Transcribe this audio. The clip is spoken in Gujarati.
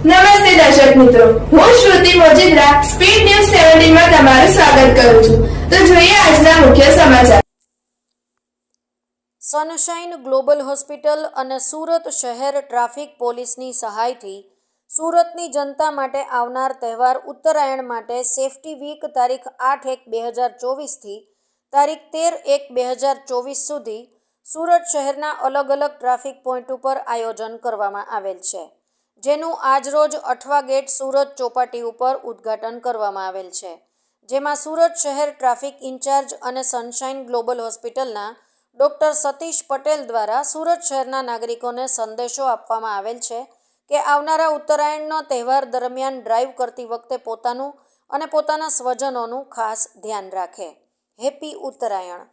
નમસ્તે દર્શક મિત્રો. હું શ્રુતિ મોજીદ્રા સ્પીડ ન્યૂઝ સેવન્ટીનમાં તમારું સ્વાગત કરું છું. તો જોઈએ આજના મુખ્ય સમાચાર. સનશાઇન ગ્લોબલ હોસ્પિટલ અને સુરત શહેર ટ્રાફિક પોલીસની સહાયથી સુરતની જનતા માટે આવનાર તહેવાર ઉત્તરાયણ માટે સેફટી વીક તારીખ આઠ એક બે હજાર ચોવીસથી તારીખ તેર એક બે હજાર ચોવીસ સુધી સુરત શહેરના અલગ અલગ ટ્રાફિક પોઈન્ટ ઉપર આયોજન કરવામાં આવેલ છે. જેનું આજરોજ અઠવા ગેટ સુરત ચોપાટી ઉપર ઉદ્ઘાટન કરવામાં આવેલ છે. જેમાં સુરત શહેર ટ્રાફિક ઇન્ચાર્જ અને સનશાઇન ગ્લોબલ હોસ્પિટલના ડૉક્ટર સતીશ પટેલ દ્વારા સુરત શહેરના નાગરિકોને સંદેશો આપવામાં આવેલ છે કે આવનારા ઉત્તરાયણનો તહેવાર દરમિયાન ડ્રાઈવ કરતી વખતે પોતાનું અને પોતાના સ્વજનોનું ખાસ ધ્યાન રાખે. હેપી ઉત્તરાયણ.